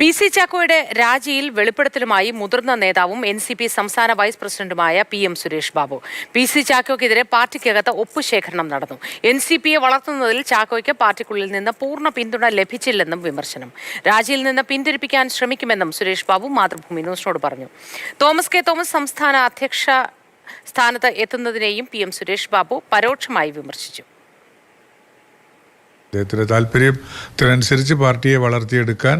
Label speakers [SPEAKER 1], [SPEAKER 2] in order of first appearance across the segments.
[SPEAKER 1] P C ചാക്കോയുടെ രാജിയിൽ വെളിപ്പെടുത്തലുമായി മുതിർന്ന നേതാവും എൻ സി പി സംസ്ഥാന വൈസ് പ്രസിഡന്റുമായ P M Suresh Babu. P C ചാക്കോയ്ക്കെതിരെ പാർട്ടിക്കകത്ത് ഒപ്പുശേഖരണം നടന്നു. എൻ സി പിയെ വളർത്തുന്നതിൽ ചാക്കോയ്ക്ക് പാർട്ടിക്കുള്ളിൽ നിന്ന് പൂർണ പിന്തുണ ലഭിച്ചില്ലെന്നും വിമർശനം. രാജിയിൽ നിന്ന് പിന്തിരിപ്പിക്കാൻ ശ്രമിക്കുമെന്നും സുരേഷ് ബാബു മാതൃഭൂമി ന്യൂസിനോട് പറഞ്ഞു. Thomas K. തോമസ് സംസ്ഥാന അധ്യക്ഷ സ്ഥാനത്ത് എത്തുന്നതിനെയും പി എം സുരേഷ് ബാബു പരോക്ഷമായി വിമർശിച്ചു.
[SPEAKER 2] അദ്ദേഹത്തിന്റെ താല്പര്യത്തിനനുസരിച്ച് പാർട്ടിയെ വളർത്തിയെടുക്കാൻ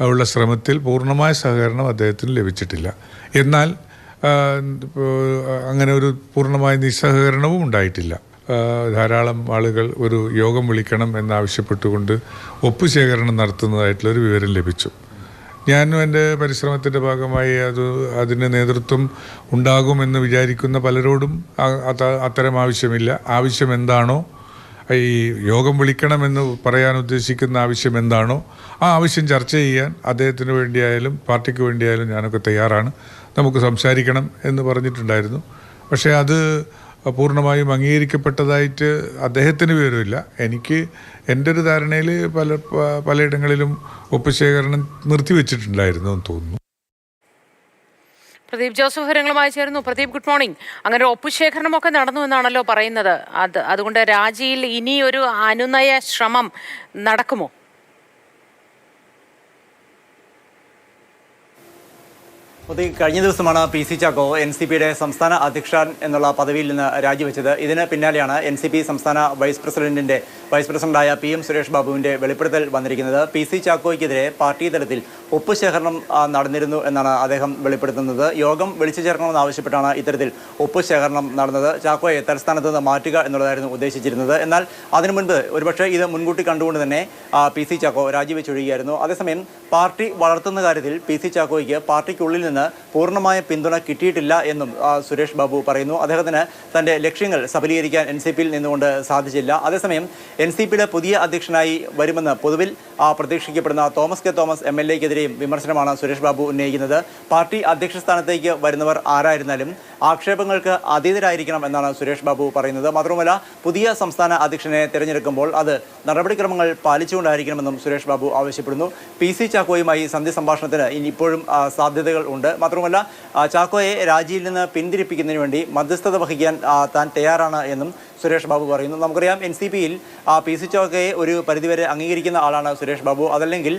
[SPEAKER 2] ഉള്ള ശ്രമത്തിൽ പൂർണമായ സഹകരണം അദ്ദേഹത്തിന് ലഭിച്ചിട്ടില്ല. എന്നാൽ അങ്ങനെ ഒരു പൂർണമായ നിസ്സഹകരണവും ഉണ്ടായിട്ടില്ല. ധാരാളം ആളുകൾ ഒരു യോഗം വിളിക്കണം എന്നാവശ്യപ്പെട്ടുകൊണ്ട് ഒപ്പുശേഖരണം നടത്തുന്നതായിട്ടുള്ള ഒരു വിവരം ലഭിച്ചു. ഞാനും എന്റെ പരിശ്രമത്തിന്റെ ഭാഗമായി അത് അതിന് നേതൃത്വം ഉണ്ടാകുമെന്ന് വിചാരിക്കുന്ന പലരോടും അത്തരം ആവശ്യമില്ല. ആവശ്യം എന്താണോ ഈ യോഗം വിളിക്കണമെന്ന് പറയാൻ ഉദ്ദേശിക്കുന്ന ആവശ്യം എന്താണോ ആ ആവശ്യം ചർച്ച ചെയ്യാൻ അദ്ദേഹത്തിന് വേണ്ടിയായാലും പാർട്ടിക്ക് വേണ്ടിയായാലും ഞാനൊക്കെ തയ്യാറാണ്. നമുക്ക് സംസാരിക്കണം എന്ന് പറഞ്ഞിട്ടുണ്ടായിരുന്നു. പക്ഷേ അത് പൂർണമായും അംഗീകരിക്കപ്പെട്ടതായിട്ട് അദ്ദേഹത്തിന് വിവരമില്ല. എനിക്ക് എന്റെ ഒരു ധാരണയിൽ പല പലയിടങ്ങളിലും ഒപ്പുശേഖരണം നിർത്തിവെച്ചിട്ടുണ്ടായിരുന്നു എന്ന് തോന്നുന്നു.
[SPEAKER 1] പ്രദീപ് ജോസഫ് വിവരങ്ങളുമായി ചേർന്നു പ്രദീപ് ഗുഡ് മോർണിംഗ് അങ്ങനെ ഒപ്പുശേഖരണമൊക്കെ നടന്നു എന്നാണല്ലോ പറയുന്നത്. അത് അതുകൊണ്ട് രാജിയിൽ ഇനി ഒരു അനുനയ ശ്രമം നടക്കുമോ?
[SPEAKER 3] അത് കഴിഞ്ഞ ദിവസമാണ് P C Chacko N C പിയുടെ സംസ്ഥാന അധ്യക്ഷൻ എന്നുള്ള പദവിയിൽ നിന്ന് രാജിവെച്ചത്. ഇതിന് പിന്നാലെയാണ് എൻ സി പി സംസ്ഥാന വൈസ് പ്രസിഡന്റിന്റെ വൈസ് പ്രസിഡന്റായ പി എം സുരേഷ് ബാബുവിന്റെ വെളിപ്പെടുത്തൽ വന്നിരിക്കുന്നത്. പി സി ചാക്കോയ്ക്കെതിരെ പാർട്ടി തലത്തിൽ ഒപ്പുശേഖരണം ശേഖരണം നടന്നിരുന്നു എന്നാണ് അദ്ദേഹം വെളിപ്പെടുത്തുന്നത്. യോഗം വിളിച്ചു ചേർക്കണമെന്ന് ആവശ്യപ്പെട്ടാണ് ഇത്തരത്തിൽ ഒപ്പുശേഖരണം നടന്നത്. ചാക്കോയെ തലസ്ഥാനത്ത് നിന്ന് മാറ്റുക എന്നുള്ളതായിരുന്നു ഉദ്ദേശിച്ചിരുന്നത്. എന്നാൽ അതിനു മുൻപ് ഒരുപക്ഷെ ഇത് മുൻകൂട്ടി കണ്ടുകൊണ്ട് തന്നെ പി സി ചാക്കോ രാജിവെച്ചൊഴിയുകയായിരുന്നു. അതേസമയം പാർട്ടി വളർത്തുന്ന കാര്യത്തിൽ പി സി ചാക്കോയ്ക്ക് പാർട്ടിക്കുള്ളിൽ നിന്ന് പൂർണമായ പിന്തുണ കിട്ടിയിട്ടില്ല എന്നും സുരേഷ് ബാബു പറയുന്നു. അദ്ദേഹത്തിന് തന്റെ ലക്ഷ്യങ്ങൾ സഫലീകരിക്കാൻ എൻ സി പിയിൽ നിന്നുകൊണ്ട് സാധിച്ചില്ല. അതേസമയം എൻ സി പിയുടെ പുതിയ അധ്യക്ഷനായി വരുമെന്ന് പൊതുവിൽ പ്രതീക്ഷിക്കപ്പെടുന്ന Thomas K Thomas M L എക്കെതിരെയും വിമർശനമാണ് സുരേഷ് ബാബു ഉന്നയിക്കുന്നത്. പാർട്ടി അധ്യക്ഷ സ്ഥാനത്തേക്ക് വരുന്നവർ ആരായിരുന്നാലും ആക്ഷേപങ്ങൾക്ക് അതീതരായിരിക്കണം എന്നാണ് സുരേഷ് ബാബു പറയുന്നത്. മാത്രമല്ല പുതിയ സംസ്ഥാന അധ്യക്ഷനെ തിരഞ്ഞെടുക്കുമ്പോൾ അത് നടപടിക്രമങ്ങൾ പാലിച്ചുകൊണ്ടായിരിക്കണമെന്നും സുരേഷ് ബാബു ആവശ്യപ്പെടുന്നു. പി സി ചാക്കോയുമായി സന്ധി സംഭാഷണത്തിന് ഇനി ഇപ്പോഴും സാധ്യതകൾ ഉണ്ട്. മാത്രമല്ല ചാക്കോയെ രാജിയിൽ നിന്ന് പിന്തിരിപ്പിക്കുന്നതിന് വേണ്ടി മധ്യസ്ഥത വഹിക്കാൻ താൻ തയ്യാറാണ് എന്നും സുരേഷ് ബാബു പറയുന്നു. നമുക്കറിയാം എൻ സി പിയിൽ പി സി ചാക്കോയെ ഒരു പരിധിവരെ അംഗീകരിക്കുന്ന ആളാണ് സുരേഷ് ബാബു. അതല്ലെങ്കിൽ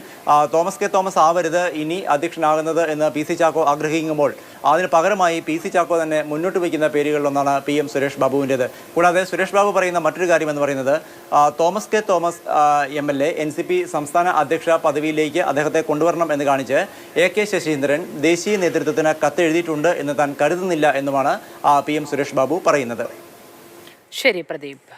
[SPEAKER 3] തോമസ് കെ തോമസ് ആവരുത് ഇനി അധ്യക്ഷനാകുന്നത് എന്ന് പി സി ചാക്കോ ആഗ്രഹിക്കുമ്പോൾ അതിന് പകരമായി പി സി ചാക്കോ തന്നെ മുന്നോട്ട് വയ്ക്കുന്ന പേരുകളിലൊന്നാണ് പി എം സുരേഷ് ബാബുവിന്റെത്. കൂടാതെ സുരേഷ് ബാബു പറയുന്ന മറ്റൊരു കാര്യം എന്ന് പറയുന്നത് Thomas K Thomas M L A N C P സംസ്ഥാന അധ്യക്ഷ പദവിയിലേക്ക് അദ്ദേഹത്തെ കൊണ്ടുവരണം എന്ന് കാണിച്ച് എ കെ ശശീന്ദ്രൻ ദേശീയ നേതൃത്വത്തിന് കത്തെഴുതിയിട്ടുണ്ട് എന്ന് താൻ കരുതുന്നില്ല എന്നുമാണ് ആ, പി എം സുരേഷ് ബാബു പറയുന്നത്.
[SPEAKER 1] ശരി പ്രദീപ്.